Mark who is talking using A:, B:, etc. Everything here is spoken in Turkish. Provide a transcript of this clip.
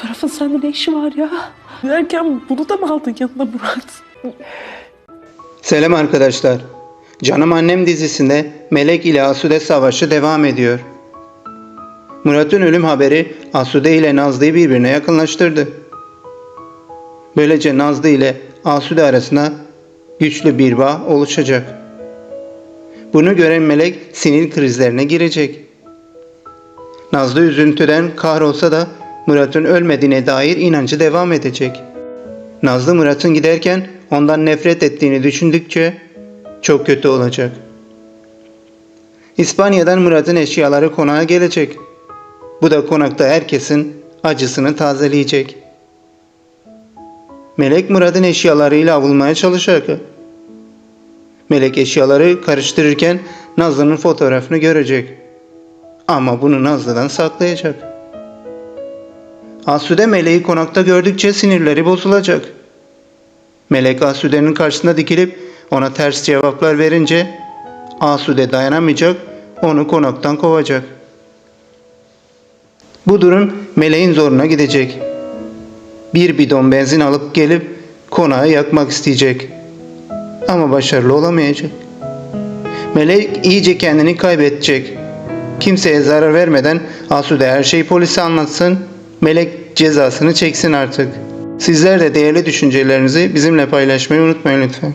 A: fotoğrafın sende ne işi var ya? Derken bunu da mı aldın yanına Murat?
B: Selam arkadaşlar. Canım Annem dizisinde Melek ile Asude savaşı devam ediyor. Murat'ın ölüm haberi Asude ile Nazlı'yı birbirine yakınlaştırdı. Böylece Nazlı ile Asude arasında güçlü bir bağ oluşacak. Bunu gören Melek sinir krizlerine girecek. Nazlı üzüntüden kahrolsa da Murat'ın ölmediğine dair inancı devam edecek. Nazlı Murat'ın giderken ondan nefret ettiğini düşündükçe çok kötü olacak. İspanya'dan Murat'ın eşyaları konağa gelecek. Bu da konakta herkesin acısını tazeleyecek. Melek Murat'ın eşyalarıyla avulmaya çalışacak. Melek eşyaları karıştırırken Nazlı'nın fotoğrafını görecek. Ama bunu Nazlı'dan saklayacak. Asude Meleği konakta gördükçe sinirleri bozulacak. Melek Asude'nin karşısına dikilip ona ters cevaplar verince Asude dayanamayacak, onu konaktan kovacak. Bu durum Meleğin zoruna gidecek. Bir bidon benzin alıp gelip konağı yakmak isteyecek. Ama başarılı olamayacak. Melek iyice kendini kaybedecek. Kimseye zarar vermeden Asude her şeyi polise anlatsın. Melek cezasını çeksin artık. Sizler de değerli düşüncelerinizi bizimle paylaşmayı unutmayın lütfen.